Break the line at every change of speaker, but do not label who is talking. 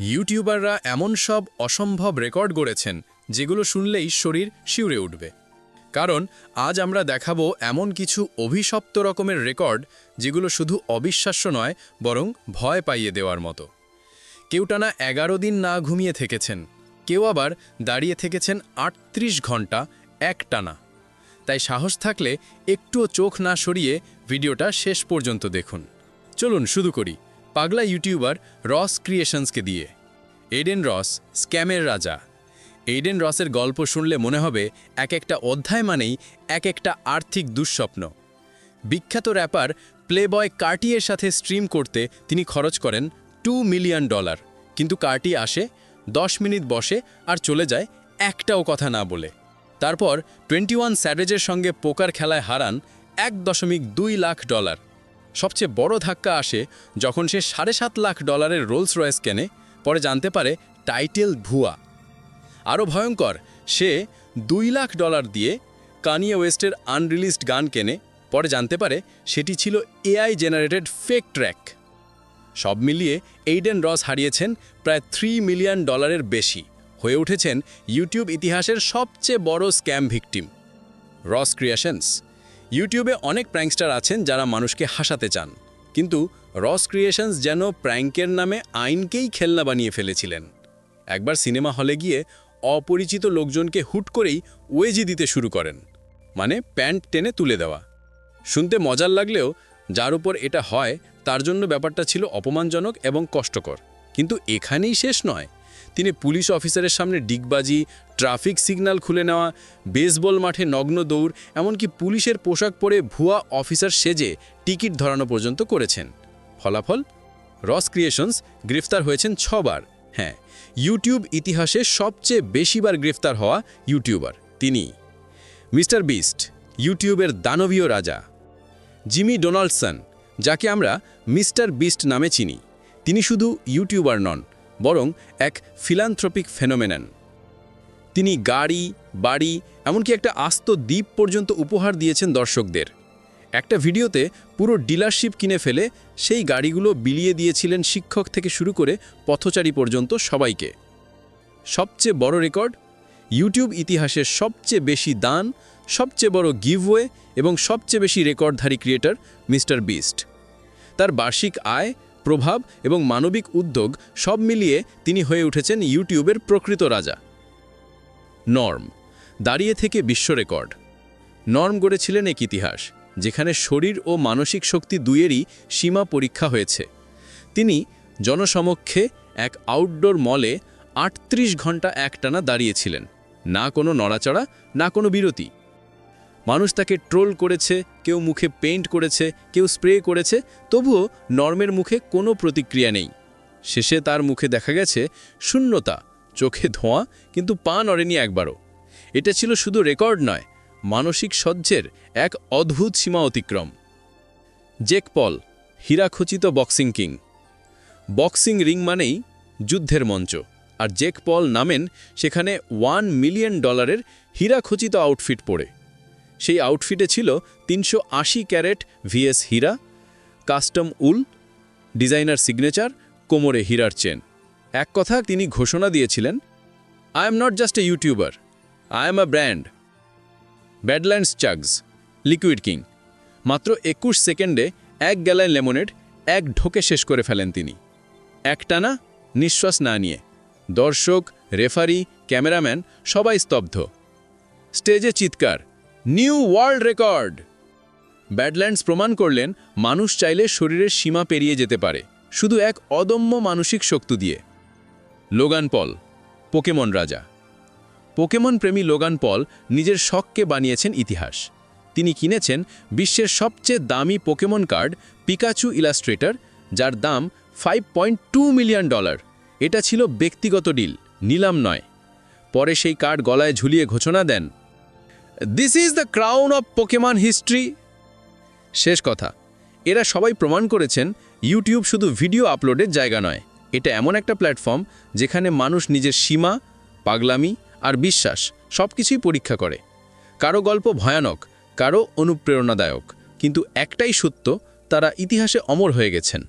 ইউটিউবাররা এমন সব অসম্ভব রেকর্ড গড়েছেন, যেগুলো শুনলেই শরীর শিউরে উঠবে। কারণ, আজ আমরা দেখাবো এমন কিছু অভিশপ্ত রকমের রেকর্ড, যেগুলো শুধু অবিশ্বাস্য নয়, বরং ভয় পাইয়ে দেওয়ার মতো। কেউ টানা এগারো দিন না ঘুমিয়ে থেকেছেন, কেউ আবার দাঁড়িয়ে থেকেছেন আটত্রিশ ঘণ্টা এক টানা। তাই সাহস থাকলে একটুও চোখ না সরিয়ে ভিডিওটা শেষ পর্যন্ত দেখুন। চলুন শুরু করি। পাগলা ইউটিউবার রস ক্রিয়েশনসকে দিয়ে। এডেন রস, স্ক্যামের রাজা। এইডেন রসের গল্প শুনলে মনে হবে এক একটা অধ্যায় মানেই এক একটা আর্থিক দুঃস্বপ্ন। বিখ্যাত র্যাপার প্লেবয় কার্টিয়ের সাথে স্ট্রিম করতে তিনি খরচ করেন টু মিলিয়ন ডলার। কিন্তু কার্টি আসে, দশ মিনিট বসে আর চলে যায় একটাও কথা না বলে। তারপর টোয়েন্টি ওয়ান স্যারেজের সঙ্গে পোকার খেলায় হারান এক দশমিক দুই লাখ ডলার। সবচেয়ে বড় ধাক্কা আসে যখন সে সাড়ে সাত লাখ ডলারের রোলস রয়েস কেনে, পরে জানতে পারে টাইটেল ভুয়া। আরও ভয়ঙ্কর, সে দুই লাখ ডলার দিয়ে কানিয়ে ওয়েস্টের আনরিলিজড গান কেনে, পরে জানতে পারে সেটি ছিল এআই জেনারেটেড ফেক ট্র্যাক। সব মিলিয়ে এইডেন রস হারিয়েছেন প্রায় থ্রি মিলিয়ন ডলারের বেশি, হয়ে উঠেছেন ইউটিউব ইতিহাসের সবচেয়ে বড় স্ক্যাম ভিকটিম। রস ক্রিয়েশনস। ইউটিউবে অনেক প্র্যাঙ্কস্টার আছেন যারা মানুষকে হাসাতে চান। কিন্তু রস ক্রিয়েশনস যেন প্র্যাঙ্কের নামে আইনকেই খেলনা বানিয়ে ফেলেছিলেন। একবার সিনেমা হলে গিয়ে অপরিচিত লোকজনকে হুট করেই ওয়েজি দিতে শুরু করেন। মানে প্যান্ট টেনে তুলে দেওয়া। শুনতে মজার লাগলেও যার উপর এটা হয়, তার জন্য ব্যাপারটা ছিল অপমানজনক এবং কষ্টকর। কিন্তু এখানেই শেষ নয়। তিনি পুলিশ অফিসারের সামনে ডিগবাজি, ট্রাফিক সিগন্যাল খুলে নেওয়া, বেসবল মাঠে নগ্ন দৌড়, এমনকি পুলিশের পোশাক পরে ভুয়া অফিসার সেজে টিকিট ধরানো পর্যন্ত করেছেন। ফলাফল? রস ক্রিয়েশনস গ্রেফতার হয়েছেন ছবার। হ্যাঁ ইউটিউব ইতিহাসে সবচেয়ে বেশিবার গ্রেফতার হওয়া ইউটিউবার তিনি। মিস্টার বিস্ট, ইউটিউবের দানবীয় রাজা। জিমি ডোনাল্ডসন, যাকে আমরা মিস্টার বিস্ট নামে চিনি, তিনি শুধু ইউটিউবার নন বরং এক ফিলান্থ্রপিক ফেনোমেনন। তিনি গাড়ি, বাড়ি, এমনকি একটা আস্ত দ্বীপ পর্যন্ত উপহার দিয়েছেন দর্শকদের। একটা ভিডিওতে পুরো ডিলারশিপ কিনে ফেলে সেই গাড়িগুলো বিলিয়ে দিয়েছিলেন শিক্ষক থেকে শুরু করে পথচারী পর্যন্ত সবাইকে। সবচেয়ে বড় রেকর্ড, ইউটিউব ইতিহাসের সবচেয়ে বেশি দান, সবচেয়ে বড় গিভওয়ে এবং সবচেয়ে বেশি রেকর্ডধারী ক্রিয়েটর মিস্টার বিস্ট। তার বার্ষিক আয় প্রভাব এবং মানবিক উদ্যোগ সব মিলিয়ে তিনি হয়ে উঠেছেন ইউটিউবের প্রকৃত রাজা। নর্ম, দাঁড়িয়ে থেকে বিশ্ব রেকর্ড। নর্ম গড়েছিলেন এক ইতিহাস, যেখানে শরীর ও মানসিক শক্তি দুইয়েরই সীমা পরীক্ষা হয়েছে। তিনি জনসমক্ষে এক আউটডোর মলে আটত্রিশ ঘণ্টা একটানা দাঁড়িয়েছিলেন। না কোনো নড়াচড়া, না কোনো বিরতি। মানুষ তাকে ট্রোল করেছে, কেউ মুখে পেইন্ট করেছে, কেউ স্প্রে করেছে, তবুও নর্মের মুখে কোনো প্রতিক্রিয়া নেই। শেষে তার মুখে দেখা গেছে শূন্যতা, চোখে ধোঁয়া, কিন্তু পা নড়েনি একবারও। এটা ছিল শুধু রেকর্ড নয়, মানসিক সহ্যের এক অদ্ভুত সীমা অতিক্রম। জেক পল, হীরাখচিত বক্সিং কিং। বক্সিং রিং মানেই যুদ্ধের মঞ্চ, আর জেক পল নামেন সেখানে ওয়ান মিলিয়ন ডলারের হীরাখচিত আউটফিট পরে। সেই আউটফিটে ছিল তিনশো আশি ক্যারেট ভিএস হীরা কাস্টম উল ডিজাইনার সিগনেচার কোমরে হীরার চেন। এক কথা তিনি ঘোষণা দিয়েছিলেন I am not just a YouTuber I am a brand Badlands Chugs liquid king মাত্র একুশ সেকেন্ডে এক গ্যালান লেমনেড এক ঢোকে শেষ করে ফেলেন তিনি। একটানা নিঃশ্বাস না নিয়ে দর্শক, রেফারি, ক্যামেরাম্যান সবাই স্তব্ধ। স্টেজে চিৎকার নিউ ওয়ার্ল্ড রেকর্ড। ব্যাডল্যান্ডস প্রমাণ করলেন, মানুষ চাইলে শরীরের সীমা পেরিয়ে যেতে পারে, শুধু এক অদম্য মানসিক শক্তি দিয়ে। লোগান পল, পোকেমন রাজা। পোকেমন প্রেমী লোগান পল নিজের শখকে বানিয়েছেন ইতিহাস। তিনি কিনেছেন বিশ্বের সবচেয়ে দামি পোকেমন কার্ড, পিকাচু ইলাস্ট্রেটর, যার দাম ফাইভ মিলিয়ন ডলার। এটা ছিল ব্যক্তিগত ডিল, নিলাম নয়। পরে সেই কার্ড গলায় ঝুলিয়ে ঘোষণা দেন this is the crown of Pokemon history শেষ কথা। এরা সবাই প্রমাণ করেছেন ইউটিউব শুধু ভিডিও আপলোডের জায়গা নয়। এটা এমন একটা প্ল্যাটফর্ম যেখানে মানুষ নিজের সীমা, পাগলামি আর বিশ্বাস সব কিছুই পরীক্ষা করে। কারও গল্প ভয়ানক, কারও অনুপ্রেরণাদায়ক। কিন্তু একটাই সত্য, তারা ইতিহাসে অমর হয়ে গেছেন।